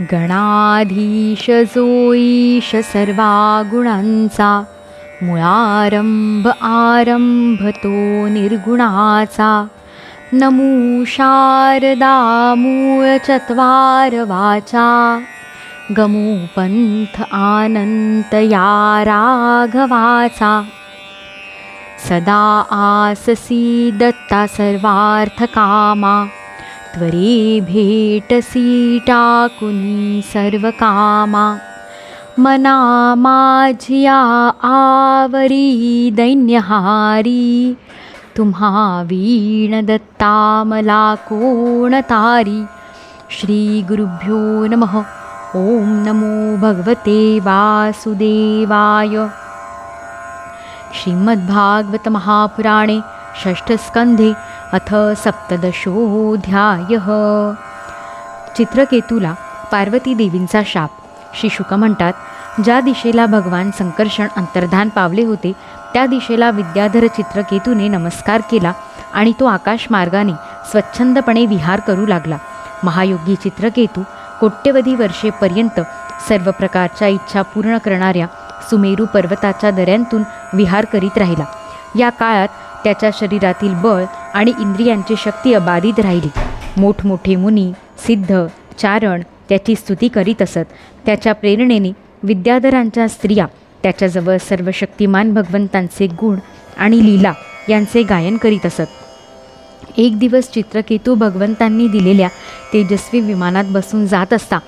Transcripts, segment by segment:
गणाधीश जोईश सर्वा गुणांचा मुळारंभ आरंभ तो निर्गुणाचा. नमू शारदा मूळ चत्वार वाचा. गमू पंथ आनंत या राघवाचा. सदा आससी दत्ता सर्वार्थ कामा त्वरे भेटसीटाकुनी सर्वकामा मनामाजिया आवरी दैन्यहारी। तुम्हा वीणदत्तामलाकोणतारी। श्रीगुरुभ्यो नमः। ॐ नमो भगवते वासुदेवाय। श्रीमद्भागवतमहापुराणे षष्ठस्कन्धे अथ सप्तदशोऽध्यायः चित्रकेतूला पार्वती देवींचा शाप। शिशुका म्हणतात ज्या दिशेला भगवान संकर्षण अंतर्धान पावले होते त्या दिशेला विद्याधर चित्रकेतूने नमस्कार केला आणि तो आकाश मार्गाने स्वच्छंदपणे विहार करू लागला। महायोगी चित्रकेतू कोट्यवधी वर्षेपर्यंत सर्व प्रकारच्या इच्छा पूर्ण करणाऱ्या सुमेरू पर्वताच्या दऱ्यांतून विहार करीत राहिला। या काळात त्याच्या शरीरातील बळ आणि इंद्रियांची शक्ती अबाधित राहिली. मोठमोठे मुनी सिद्ध चारण त्याची स्तुती करीत असत. त्याच्या प्रेरणेने विद्याधरांच्या स्त्रिया त्याच्याजवळ सर्व शक्तिमान भगवंतांचे गुण आणि लीला यांचे गायन करीत असत. एक दिवस चित्रकेतू भगवंतांनी दिलेल्या तेजस्वी विमानात बसून जात असता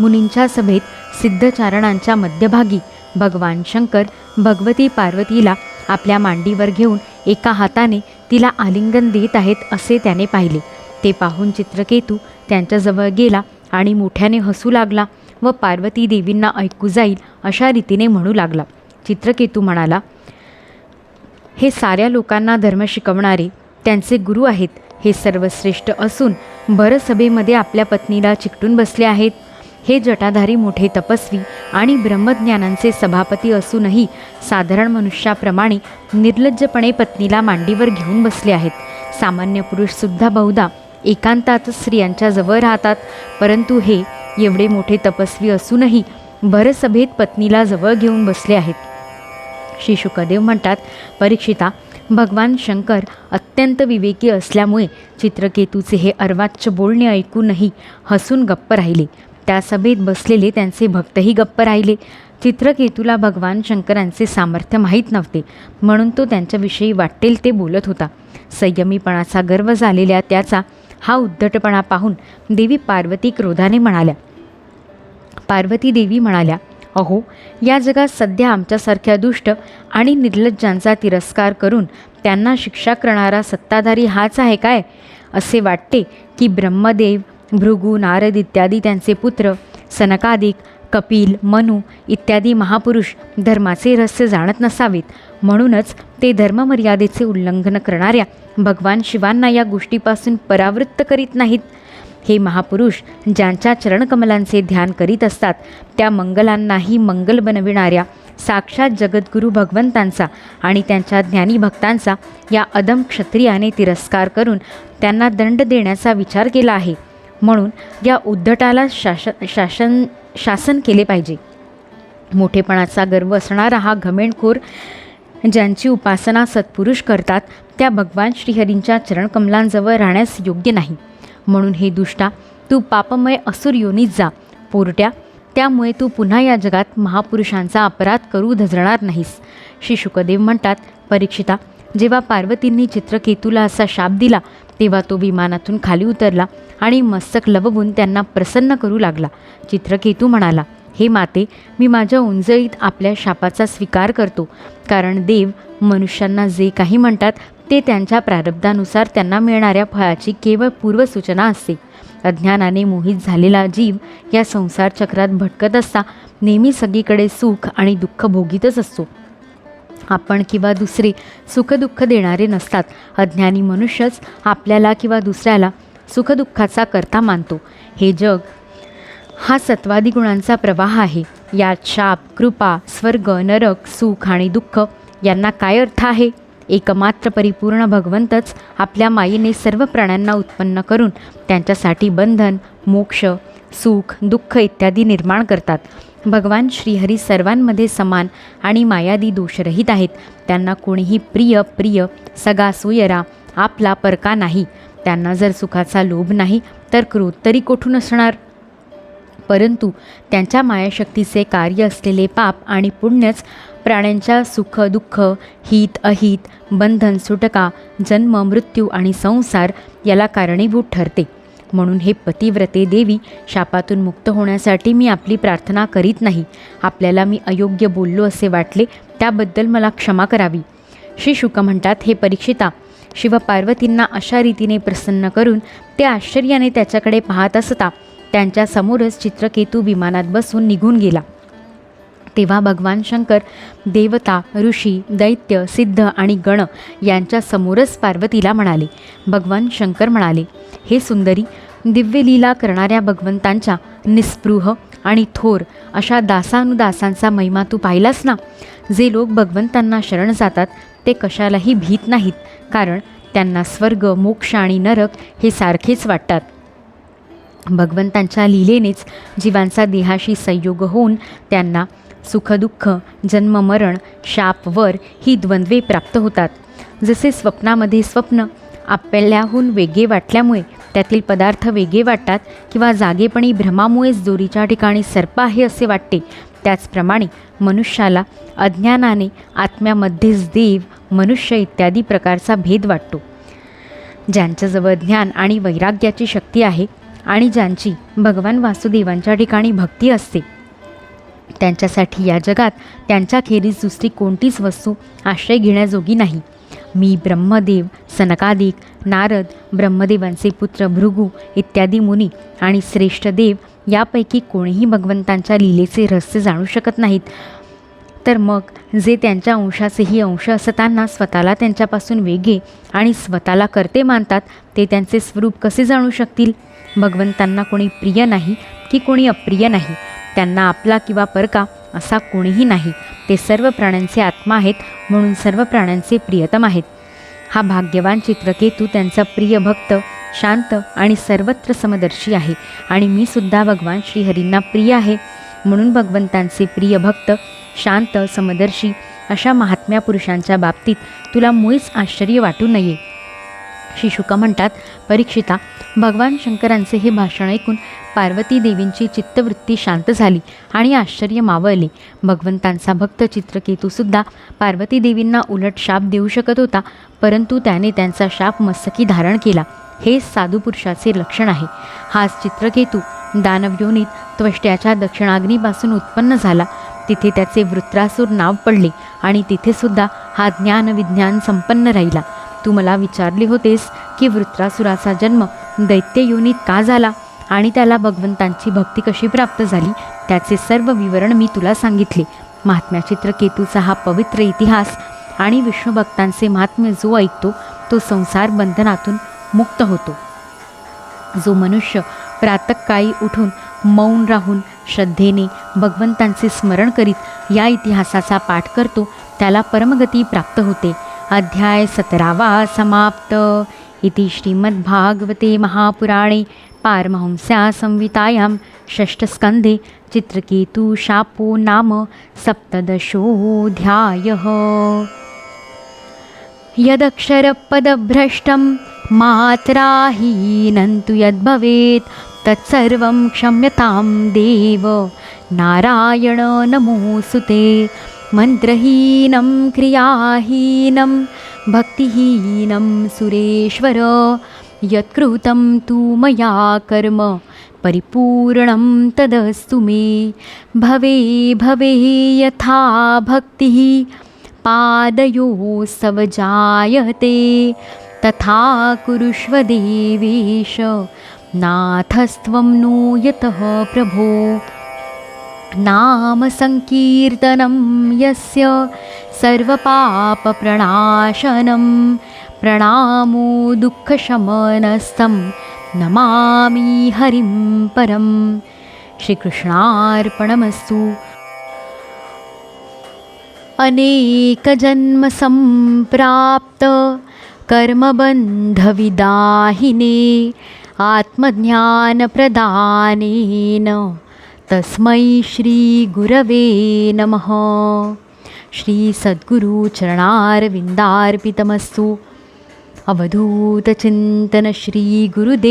मुनींच्या सभेत सिद्धचारणांच्या मध्यभागी भगवान शंकर भगवती पार्वतीला आपल्या मांडीवर घेऊन एका हाताने तिला आलिंगन देत आहेत असे त्याने पाहिले. ते पाहून चित्रकेतू त्यांच्याजवळ गेला आणि मोठ्याने हसू लागला व पार्वती देवींना ऐकू जाईल अशा रीतीने म्हणू लागला. चित्रकेतू म्हणाला हे साऱ्या लोकांना धर्म शिकवणारे त्यांचे गुरु आहेत. हे सर्वश्रेष्ठ असून भरसभेमध्ये आपल्या पत्नीला चिकटून बसले आहेत. हे जटाधारी मोठे तपस्वी आणि ब्रह्मज्ञानांचे सभापती असूनही साधारण मनुष्याप्रमाणे निर्लज्जपणे पत्नीला मांडीवर घेऊन बसले आहेत. सामान्य पुरुषसुद्धा बहुधा एकांतात स्त्रियांच्या जवळ राहतात परंतु हे एवढे मोठे तपस्वी असूनही भरसभेत पत्नीला जवळ घेऊन बसले आहेत. श्री शुकदेव म्हणतात परीक्षिता भगवान शंकर अत्यंत विवेकी असल्यामुळे चित्रकेतूचे हे अर्वाच्य बोलणे ऐकूनही हसून गप्प राहिले. त्या सभेत बसलेले त्यांचे भक्तही गप्प राहिले. चित्रकेतूला भगवान शंकरांचे सामर्थ्य माहीत नव्हते म्हणून तो त्यांच्याविषयी वाटेल ते बोलत होता. संयमीपणाचा गर्व झालेल्या त्याचा हा उद्धटपणा पाहून देवी पार्वती क्रोधाने म्हणाल्या. पार्वती देवी म्हणाल्या अहो या जगात सध्या आमच्यासारख्या दुष्ट आणि निर्लज्जांचा तिरस्कार करून त्यांना शिक्षा करणारा सत्ताधारी हाच आहे काय? असे वाटते की ब्रह्मदेव भृगू नारद इत्यादी त्यांचे पुत्र सनकादिक कपिल मनु इत्यादी महापुरुष धर्माचे रहस्य जाणत नसावेत. म्हणूनच ते धर्ममर्यादेचे उल्लंघन करणाऱ्या भगवान शिवांना या गोष्टीपासून परावृत्त करीत नाहीत. हे महापुरुष ज्यांच्या चरणकमलांचे ध्यान करीत असतात त्या मंगलांनाही मंगल बनविणाऱ्या साक्षात जगद्गुरू भगवंतांचा आणि त्यांच्या ज्ञानी भक्तांचा या अदम क्षत्रियाने तिरस्कार करून त्यांना दंड देण्याचा विचार केला आहे. म्हणून या उद्धटाला शासन शासन शासन केले पाहिजे. मोठेपणाचा गर्व असणारा हा घमेणखोर ज्यांची उपासना सत्पुरुष करतात त्या भगवान श्रीहरींच्या चरणकमलांजवळ राहण्यास योग्य नाही. म्हणून हे दुष्टा तू पापमय असुर योनीत जा पोरट्या त्यामुळे तू पुन्हा या जगात महापुरुषांचा अपराध करू धजणार नाहीस. श्री शुकदेव म्हणतात परीक्षिता जेव्हा पार्वतींनी चित्रकेतूला असा शाप दिला तेव्हा तो विमानातून खाली उतरला आणि मस्तक लववून त्यांना प्रसन्न करू लागला. चित्रकेतू म्हणाला हे माते मी माझ्या उंजळीत आपल्या शापाचा स्वीकार करतो. कारण देव मनुष्यांना जे काही म्हणतात ते त्यांच्या प्रारब्धानुसार त्यांना मिळणाऱ्या फळाची केवळ पूर्वसूचना असते. अज्ञानाने मोहित झालेला जीव या संसार चक्रात भटकत असता नेहमी सगळीकडे सुख आणि दुःख भोगीतच असतो. आपण किंवा दुसरे सुखदुःख देणारे नसतात. अज्ञानी मनुष्यच आपल्याला किंवा दुसऱ्याला सुखदुःखाचा करता मानतो. हे जग हा सत्वादी गुणांचा प्रवाह आहे. यात शाप कृपा स्वर्ग नरक सुख आणि दुःख यांना काय अर्थ आहे? एकमात्र परिपूर्ण भगवंतच आपल्या मायेने सर्व प्राण्यांना उत्पन्न करून त्यांच्यासाठी बंधन मोक्ष सुख दुःख इत्यादी निर्माण करतात. भगवान श्रीहरी सर्वांमध्ये समान आणि मायादी दोषरहित आहेत. त्यांना कोणीही प्रिय प्रिय सगा सुयरा आपला परका नाही. त्यांना जर सुखाचा लोभ नाही तर क्रोध तरी कोठून असणार? परंतु त्यांच्या मायाशक्तीचे कार्य असलेले पाप आणि पुण्यच प्राण्यांच्या सुख दुःख हित अहित बंधन सुटका जन्म मृत्यू आणि संसार याला कारणीभूत ठरते. म्हणून हे पतिव्रते देवी शापातून मुक्त होण्यासाठी मी आपली प्रार्थना करीत नाही. आपल्याला मी अयोग्य बोललो असे वाटले त्याबद्दल मला क्षमा करावी. श्री शुक म्हणतात हे परीक्षिता शिवपार्वतींना अशा रीतीने प्रसन्न करून ते आश्चर्याने त्याच्याकडे पाहत असता त्यांच्यासमोरच चित्रकेतू विमानात बसून निघून गेला. तेव्हा भगवान शंकर देवता ऋषी दैत्य सिद्ध आणि गण यांच्या समोरच पार्वतीला म्हणाले. भगवान शंकर म्हणाले हे सुंदरी दिव्यलीला करणाऱ्या भगवंतांच्या निस्पृह आणि थोर अशा दासानुदासांचा महिमा तू पाहिलास ना? जे लोक भगवंतांना शरण जातात ते कशालाही भीत नाहीत कारण त्यांना स्वर्ग मोक्ष आणि नरक हे सारखेच वाटतात. भगवंतांच्या लीलेनेच जीवांचा देहाशी संयोग होऊन त्यांना सुखदुःख जन्ममरण शाप वर ही द्वंद्वे प्राप्त होतात. जसे स्वप्नामध्ये स्वप्न आपल्याहून वेगळे वाटल्यामुळे त्यातील पदार्थ वेगळे वाटतात किंवा जागेपणी भ्रमामुळेच दोरीच्या ठिकाणी सर्प आहे असे वाटते त्याचप्रमाणे मनुष्याला अज्ञानाने आत्म्यामध्येच देव मनुष्य इत्यादी प्रकारचा भेद वाटतो. ज्यांच्याजवळ ज्ञान आणि वैराग्याची शक्ती आहे आणि ज्यांची भगवान वासुदेवांच्या ठिकाणी भक्ती असते त्यांच्यासाठी या जगात त्यांच्याखेरीज दुसरी कोणतीच वस्तू आश्रय घेण्याजोगी नाही. मी ब्रह्मदेव सनकादिक नारद ब्रह्मदेवांचे पुत्र भृगू इत्यादी मुनी आणि श्रेष्ठ देव यापैकी कोणीही भगवंतांच्या लीलेचे रहस्य जाणू शकत नाहीत. तर मग जे त्यांच्या अंशाचेही अंश असताना स्वतःला त्यांच्यापासून वेगळे आणि स्वतःला करते मानतात ते त्यांचे स्वरूप कसे जाणू शकतील? भगवंतांना कोणी प्रिय नाही की कोणी अप्रिय नाही? त्यांना आपला किंवा परका असा कोणीही नाही. ते सर्व प्राण्यांचे आत्मा आहेत म्हणून सर्व प्राण्यांचे प्रियतम आहेत. हा भाग्यवान चित्रकेतू त्यांचा प्रिय भक्त शांत आणि सर्वत्र समदर्शी आहे. आणि मी सुद्धा भगवान श्रीहरींना प्रिय आहे म्हणून भगवंतांचे प्रिय भक्त शांत समदर्शी अशा महात्म्या पुरुषांच्या बाबतीत तुला मुळीच आश्चर्य वाटू नये. शिशुका म्हणतात परीक्षिता भगवान शंकरांचे हे भाषण ऐकून पार्वती देवींची चित्तवृत्ती शांत झाली आणि आश्चर्य मावळले. भगवंतांचा भक्त चित्रकेतूसुद्धा पार्वती देवींना उलट शाप देऊ शकत होता परंतु त्याने त्यांचा शाप मस्तकी धारण केला. हेच साधू पुरुषाचे लक्षण आहे. हाच चित्रकेतू दानवयोनीत त्वष्ट्याच्या दक्षिणाग्नीपासून उत्पन्न झाला. तिथे त्याचे वृत्रासूर नाव पडले आणि तिथेसुद्धा हा ज्ञान विज्ञान संपन्न राहिला. तू मला विचारले होतेस की वृत्रासुराचा जन्म दैत्ययोनीत का झाला? आणि त्याला भगवंतांची भक्ती कशी प्राप्त झाली त्याचे सर्व विवरण मी तुला सांगितले. महात्म्या चित्रकेतूचा हा पवित्र इतिहास आणि विष्णुभक्तांचे महात्म्य जो ऐकतो तो संसार बंधनातून मुक्त होतो. जो मनुष्य प्रातकाळी उठून मौन राहून श्रद्धेने भगवंतांचे स्मरण करीत या इतिहासाचा पाठ करतो त्याला परमगती प्राप्त होते. अध्याय सतरावा समाप्त. इति श्रीमद्भागवते महापुराणे पारमहंस्या संवितायां षष्ठस्कन्धे चित्रकेतु शापो नाम सप्तदशोऽध्यायः। यदक्षरपदभ्रष्टं मात्राहीनं तु यद्भवेत् तत्सर्वं क्षम्यतां देव। नारायण नमोऽस्तु ते। मन्त्रहीनं क्रियाहीनं भक्तिहीनं सुरेश्वर यत्कृतं तु मया कर्म परिपूर्णं तदस्तु मे। भवे भवे यथा भक्तिः पादयोस्तव जायते। तथा कुरुष्व देवेश नाथस्त्वं नो यतः प्रभो। नामसङ्कीर्तनं यस्य सर्वपापप्रणाशनं प्रणामो दुःखशमनस्तं नमामि हरिं परं। श्रीकृष्णार्पणमस्तु। अनेकजन्मसम्प्राप्त कर्मबन्धविदाहिने आत्मज्ञानप्रदानेन तस्मै श्रीगुरवे नमः। श्रीसद्गुरुचरणारविन्दार्पितमस्तु अवधूतचिन्तन श्रीगुरुदेवदत्त